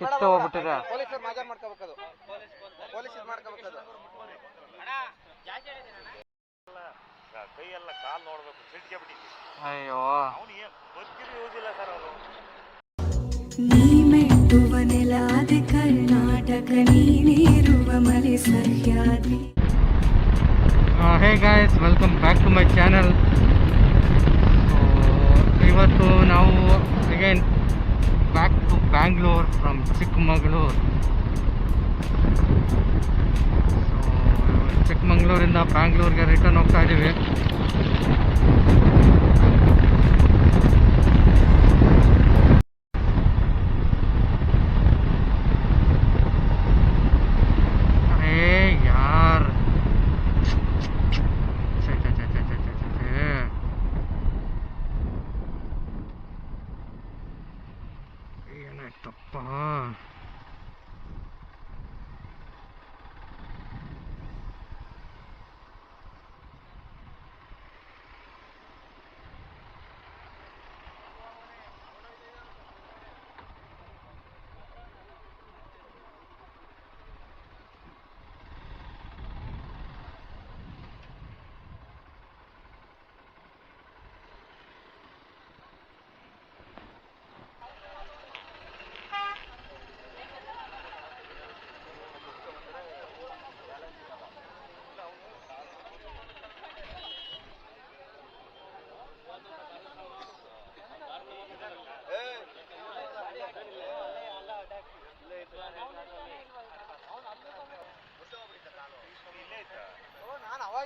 ಕಿತ್ತು ಹೋಗ್ಬಿಟ್ಟಿದೆ. ಪೊಲೀಸರು ಮಾಜಾ ಮಾಡ್ಕೋಬೇಕದು. ಪೊಲೀಸ್ ಇದು ಮಾಡ್ಕೋಬೇಕದು. ಕೈ ಎಲ್ಲ ಕಾಲ್ ನೋಡ್ಬೇಕು ಸಿಟ್ಗೆ ಬಿಟ್ಟಿದ್ವಿ ಅಯ್ಯೋ. ಅವನು ಏನು ಗೊತ್ತಿರೋ ಯೂಸ್ ಇಲ್ಲ ಸರ್ ಅವರು ನೀ ಮೆಟ್ಟುವ ನೆಲಾದೆ ಕರ್ನಾಟಕ ನೀನಿರುವ ಮಲೆ Sahyadri. Hey guys welcome back to my channel ಇವತ್ತು ನಾವು again back Bangalore from Chikkamagaluru ಚಿಕ್ಕಮಗಳೂರಿಂದ ಬ್ಯಾಂಗ್ಳೂರಿಗೆ ರಿಟರ್ನ್ ಹೋಗ್ತಾ ಇದ್ದೀವಿ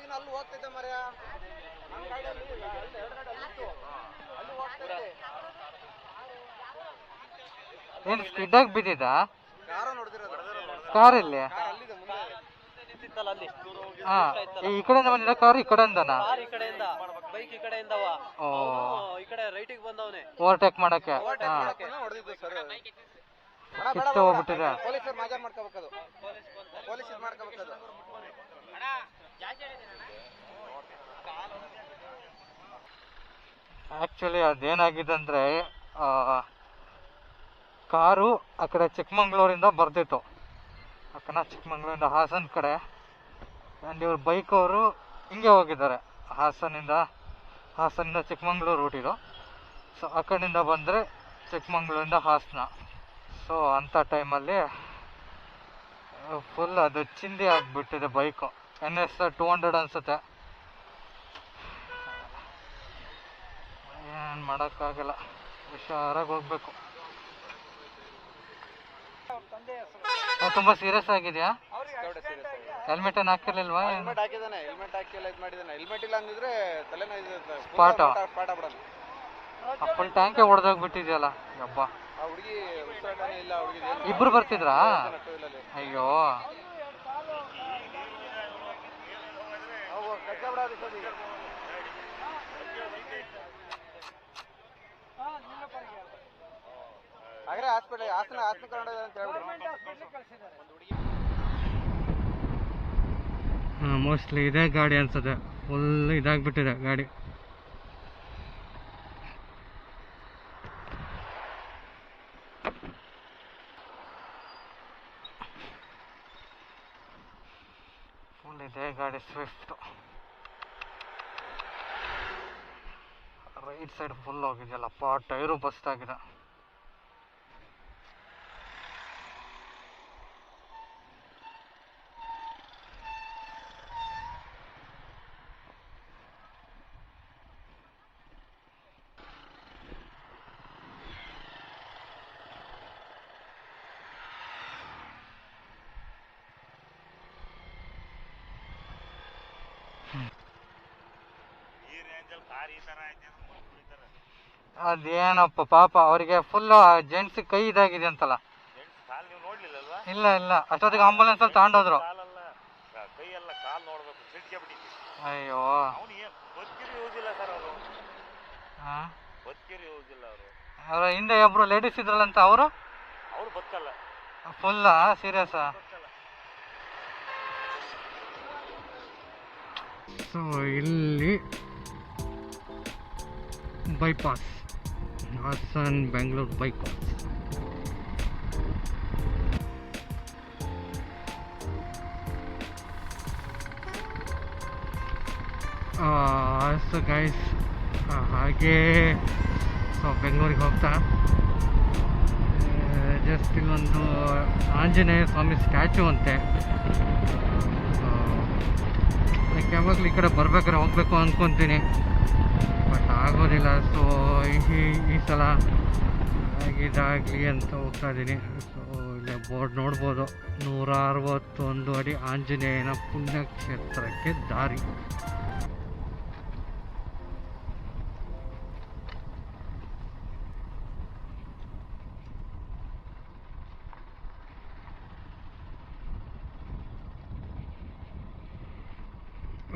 ಅವಾಗಿನ ಅಲ್ಲಿ ಹೋಗ್ತಿದ್ದೆ ಮರ್ಯ ನನ್ನ ಗಾಡಿಯಲ್ಲಿ ಅಲ್ಲಿ ಎರಡು ಗಾಡಿ ಅಲ್ಲಿತ್ತು ಅಲ್ಲಿ ಹೋಗ್ತಿದ್ದೆ ಏನು ಸ್ಕಿಡ್ಡಾಗಿ ಬಿದ್ದಿದ್ದ ಕಾರು ನೋಡ್ದಿರೋದು. ಕಾರ್ ಇಲ್ಲಿ? ಕಾರ್ ಅಲ್ಲಿದೆ ಮುಂದೆ. ಹಾ ಈ ಕಡೆಯಿಂದ ಬಂದಿದ್ದ ಕಾರ್ ಈ ಕಡೆಯಿಂದನಾ? ಕಾರ್ ಈ ಕಡೆಯಿಂದ ಬೈಕ್ ಈ ಕಡೆಯಿಂದವ ಓ. ಈ ಕಡೆ ರೈಟಿಗೆ ಬಂದವನೆ. ಓವರ್ಟೇಕ್ ಮಾಡಕ್ಕೆ? ಹಾ. ಹೊಡೆದಿದ್ದು ಸರ್. ಕಿತ್ತು ಹೋಗ್ಬಿಟ್ಟಿದೆ. ಪೊಲೀಸರು ಮಾಡ್ಕೋಬೇಕದು. ಮಾಡ್ಕೋಬೇಕದು ಆ್ಯಕ್ಚುಲಿ ಅದೇನಾಗಿದೆ ಅಂದರೆ ಕಾರು ಆ ಕಡೆ ಚಿಕ್ಕಮಂಗ್ಳೂರಿಂದ ಬರ್ತಿತ್ತು ಅಕ್ಕನ ಚಿಕ್ಕಮಂಗ್ಳೂರಿಂದ ಹಾಸನ ಕಡೆ. ಆ್ಯಂಡ್ ಇವ್ರ ಬೈಕ್ ಅವರು ಹಿಂಗೆ ಹೋಗಿದ್ದಾರೆ. ಹಾಸನಿಂದ ಹಾಸನಿಂದ ಚಿಕ್ಕಮಂಗ್ಳೂರು ರೂಟಿದು ಸೊ ಆ ಕಡೆಯಿಂದ ಬಂದರೆ ಚಿಕ್ಕಮಂಗ್ಳೂರಿಂದ ಹಾಸನ. ಸೊ ಅಂಥ ಟೈಮಲ್ಲಿ ಫುಲ್ ಅದು ಚಿಂದಿ ಆಗಿಬಿಟ್ಟಿದೆ bike N S two hundred ಅನಿಸುತ್ತೆ ಏನು ಮಾಡೋಕ್ಕಾಗಲ್ಲ. ಹುಷಾರಾಗಿ ಹೋಗ್ಬೇಕು. ತುಂಬ ಸೀರಿಯಸ್ ಆಗಿದೆಯಾ? ಹೆಲ್ಮೆಟ್ ಏನು ಹಾಕಿರ್ಲಿಲ್ವಾ? ಹೆಲ್ಮೆಟ್ ಹಾಕಿದಾನೆ ಹೆಲ್ಮೆಟ್ ಹಾಕಿಲ್ಲ ಇದು ಮಾಡಿದಾನೆ ಹೆಲ್ಮೆಟ್ ಇಲ್ಲ ಅಂದಿದ್ರೆ ತಲೆನೋ ಇದು ಸ್ಪಾಟ? ಸ್ಪಾಟ ಬಿಡೋಣ ಫುಲ್ ಟ್ಯಾಂಕೆ ಹೊಡೆದೋಗ್ಬಿಟ್ಟಿದ್ಯಲ್ಲ ಯಪ್ಪ ಆ ಹುಡುಗಿ ಉಸಿರಾಟನೇ ಇಲ್ಲ ಹುಡುಗಿ ಇಬ್ರು ಬರ್ತಿದ್ರಾ? ಅಯ್ಯೋ. ಅವು ಕಚ್ಚಾ ಬಿಡೋದು ಸರಿ ಹಾಗಾದ್ರೆ ಹಾಸ್ಪಿಟಲ್ ಹಾಸನ ಹಾಸನ ಕನ್ನಡ ಅಂತ ಹೇಳ್ಬಿಟ್ಟು ಮೋಸ್ಟ್ಲಿ ಇದೇ ಗಾಡಿ ಅನ್ಸುತ್ತೆ. ಫುಲ್ ಇದಾಗ್ಬಿಟ್ಟಿದೆ ಗಾಡಿ. ಫುಲ್ ಇದೇ ಗಾಡಿ ಸ್ವಿಫ್ಟ್ ರೈಟ್ ಸೈಡ್ ಫುಲ್ ಹೋಗಿದೆಯಲ್ಲಪ್ಪ ಟೈರು ಬಸ್ಟ್ ಆಗಿದೆ ಈ ರೇಂಜಲ್ಲಿ ಕಾರ್ ಈ ಥರ ಐತೆ ಅಂತ ಕುಡಿತಾರೆ ಅದೇನಪ್ಪ ಪಾಪ ಅವರಿಗೆ ಫುಲ್ ಜೆಂಟ್ಸ್ ಕೈ ಇದಾಗಿದೆ ಅಂತಲ್ಲ. ಇಲ್ಲ ಇಲ್ಲ. ಅಷ್ಟೊತ್ತಿಗೆ ಆಂಬುಲೆನ್ಸ್ ಅಲ್ಲಿ ತಗೊಂಡೋದ್ರು. ಅಯ್ಯೋ. ಅವರು. ಹಿಂದೆ ಒಬ್ರು ಲೇಡೀಸ್ ಇದ್ರಲ್ಲಂತ ಅವರು? ಅವ್ರು ಬದುಕಲ್ಲ. ಫುಲ್ ಸೀರಿಯಸ್ ಸೊ ಇಲ್ಲಿ bypass Hassan Bengaluru bypass so guys ಹಾಗೆ ಸೊ ಬೆಂಗಳೂರಿಗೆ ಹೋಗ್ತಾ. ಜಸ್ಟ್ ಇಲ್ಲೊಂದು ಆಂಜನೇಯ ಸ್ವಾಮಿ ಸ್ಟ್ಯಾಚು ಅಂತೆ. ಯಾವಾಗಲೂ ಈ ಕಡೆ ಬರ್ಬೇಕಾದ್ರೆ ಹೋಗ್ಬೇಕು ಅಂದ್ಕೊತೀನಿ ಬಟ್ ಆಗ ಆಗೋದಿಲ್ಲ ಸೊ ಈ ಈ ಸಲ ಇದಾಗಲಿ ಅಂತ ಹೋಗ್ತಾ ಇದ್ದೀನಿ. ಸೊ ಇಲ್ಲೇ ಬೋರ್ಡ್ ನೋಡ್ಬೋದು. ನೂರ ಅರವತ್ತೊಂದು ಅಡಿ ಆಂಜನೇಯನ ಪುಣ್ಯಕ್ಷೇತ್ರಕ್ಕೆ ದಾರಿ.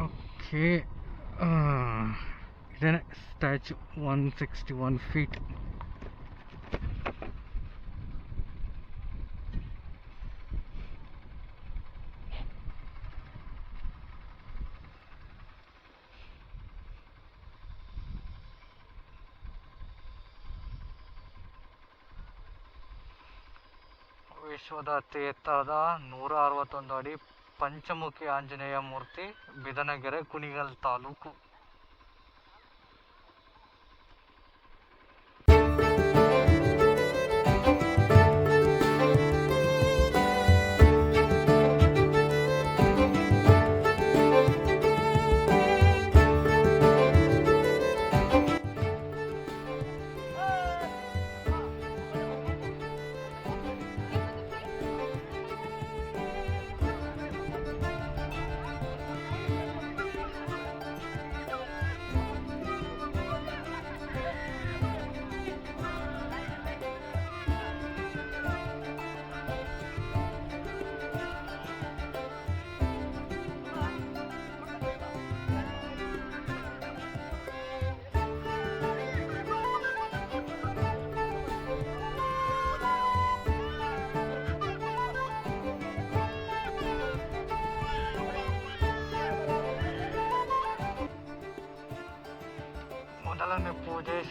ಓಕೆ ಇದೇನೆ statue one sixty one feet. ವಿಶ್ವದ ಅತಿ ಎತ್ತರದ ನೂರ ಅರವತ್ತೊಂದು ಅಡಿ ಪಂಚಮುಖಿ ಆಂಜನೇಯ ಮೂರ್ತಿ, ಬಿದನಗೆರೆ, ಕುಣಿಗಲ್ ತಾಲೂಕು.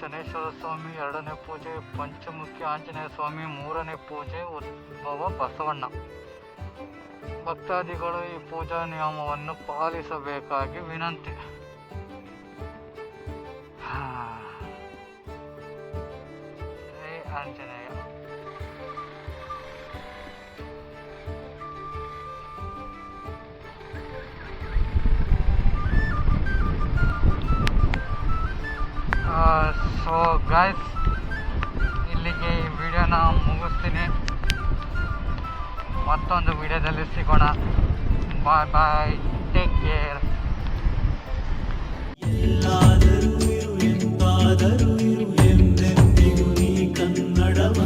ಶನೇಶ್ವರ ಸ್ವಾಮಿ, ಎರಡನೇ ಪೂಜೆ, ಪಂಚಮುಖಿ ಆಂಜನೇಯ ಸ್ವಾಮಿ, ಮೂರನೇ ಪೂಜೆ, ಉದ್ಭವ ಬಸವಣ್ಣ. ಭಕ್ತಾದಿಗಳು ಈ ಪೂಜಾ ನಿಯಮವನ್ನು ಪಾಲಿಸಬೇಕಾಗಿ ವಿನಂತಿ. ಗಾಯ್ಸ್ ಇಲ್ಲಿಗೆ ಈ ವಿಡಿಯೋನ ಮುಗಿಸ್ತೀನಿ. ಮತ್ತೊಂದು ವಿಡಿಯೋದಲ್ಲಿ ಸಿಗೋಣ. ಬಾಯ್ ಬಾಯ್ ಟೇಕ್ ಕೇರ್ ಎಂದಾದರೂ ಎಂದೆಂದಿಗೂ ನೀ ಕನ್ನಡವ